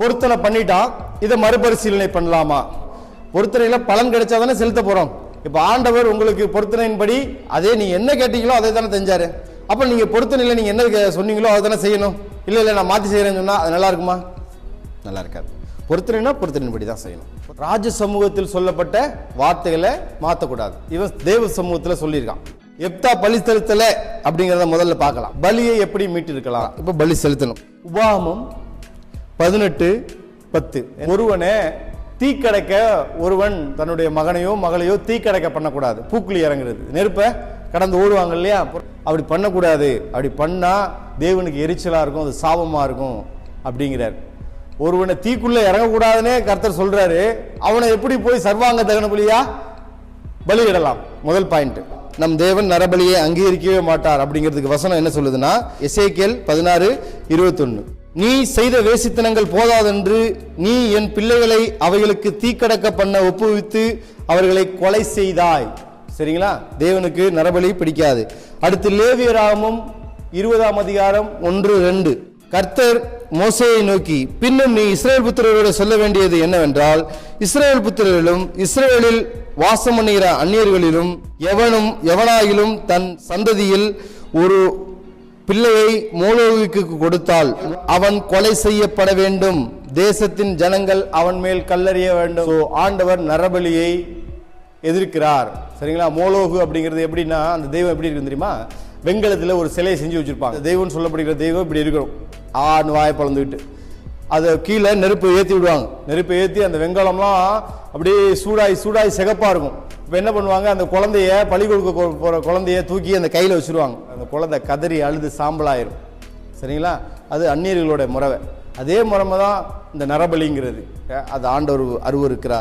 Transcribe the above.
பொருத்தனை பண்ணிட்டான் இதை மறுபரிசீலனை பண்ணலாமா? பொருத்தனையில பலன் கிடைச்சா தானே செலுத்த போறோம். இப்ப ஆண்டவர் உங்களுக்கு பொருத்தனையின்படி அதே நீ என்ன கேட்டீங்களோ அதை தானே செஞ்சாரு. அப்ப நீங்க பொருத்தனையில நீங்க என்ன சொன்னீங்களோ அதை தானே செய்யணும். இல்ல இல்ல நான் மாத்தி செய்யறேன்னு சொன்னா அது நல்லா இருக்குமா? நல்லா இருக்காது. பொருத்தனைனா பொருத்தனையின்படி தான் செய்யணும். ராஜ சமூகத்தில் சொல்லப்பட்ட வார்த்தைகளை மாற்றக்கூடாது இவன் தேவ சமூகத்தில் சொல்லியிருக்கான். எப்தா பலி செலுத்தல அப்படிங்கிறத முதல்ல பார்க்கலாம். பலியை எப்படி மீட்டிருக்கலாம்? இப்போ பலி செலுத்தணும். உபாமம் பதினெட்டு பத்து. ஒருவனை தீக்கடைக்க ஒருவன் தன்னுடைய மகனையோ மகளையோ தீக்கடைக்க பண்ணக்கூடாது. பூக்குழி இறங்குறது. நெருப்பை கடந்து ஓடுவாங்க இல்லையா? அப்படி பண்ணக்கூடாது. அப்படி பண்ணால் தேவனுக்கு எரிச்சலாக இருக்கும் அது சாபமாக இருக்கும் அப்படிங்கிறார். ஒருவனை தீக்குள்ளே இறங்கக்கூடாதுன்னே கர்த்தர் சொல்கிறாரு அவனை எப்படி போய் சர்வாங்க தகன பலியா? பலியிடலாம். முதல் பாயிண்ட். நம் தேவன் நரபலியை அங்கீகரிக்கவே மாட்டார் அப்படிங்கிறதுக்கு வசனம் என்ன சொல்லுதுன்னா எசேக்கியல் பதினாறு இருபத்தொன்று நீ செய்த வேசித்தனங்கள் போதாதென்று நீ என் பிள்ளைகளை அவைகளுக்கு தீக்கடக்க பண்ண ஒப்புவித்து அவர்களை கொலை செய்தாய். சரிங்களா? தேவனுக்கு நரபலி பிடிக்காது. அடுத்து லேவியராகமும் இருபதாம் அதிகாரம் ஒன்று ரெண்டு. கர்த்தர் மோசேயை நோக்கி பின்னும் நீ இஸ்ரேல் புத்திரர்களோடு சொல்ல வேண்டியது என்னவென்றால் இஸ்ரேல் புத்திரர்களும் இஸ்ரேலில் வாசம் பண்ணுகிற அந்நியர்களிலும் எவனும் எவனாயிலும் தன் சந்ததியில் ஒரு பிள்ளையை மோலோவிக்கு கொடுத்தால் அவன் கொலை செய்யப்பட வேண்டும். தேசத்தின் ஜனங்கள் அவன் மேல் கல்லறிய வேண்டும். ஆண்டவர் நரபலியை எதிர்க்கிறார். சரிங்களா? மோலோகு அப்படிங்கிறது எப்படின்னா அந்த தெய்வம் எப்படி இருக்கு தெரியுமா? வெங்கலத்தில் ஒரு சிலையை செஞ்சு வச்சிருப்பாங்க. அந்த தெய்வம்னு சொல்லப்படுகிற தெய்வம் இப்படி இருக்கணும். ஆன்னு வாயை பழந்துக்கிட்டு அதை கீழே நெருப்பு ஏற்றி விடுவாங்க. நெருப்பை ஏற்றி அந்த வெங்காலம்லாம் அப்படியே சூடாய் சூடாய் சிகப்பாக இருக்கும். இப்போ என்ன பண்ணுவாங்க? அந்த குழந்தைய பழி கொடுக்க போகிற குழந்தைய தூக்கி அந்த கையில் வச்சிருவாங்க. அந்த குழந்தை கதறி அழுது சாம்பலாயிரும். சரிங்களா? அது அந்நியர்களுடைய முறவை. அதே முறைமை தான் இந்த நரபலிங்கிறது. அது ஆண்டவர் அருவருக்கிறார்.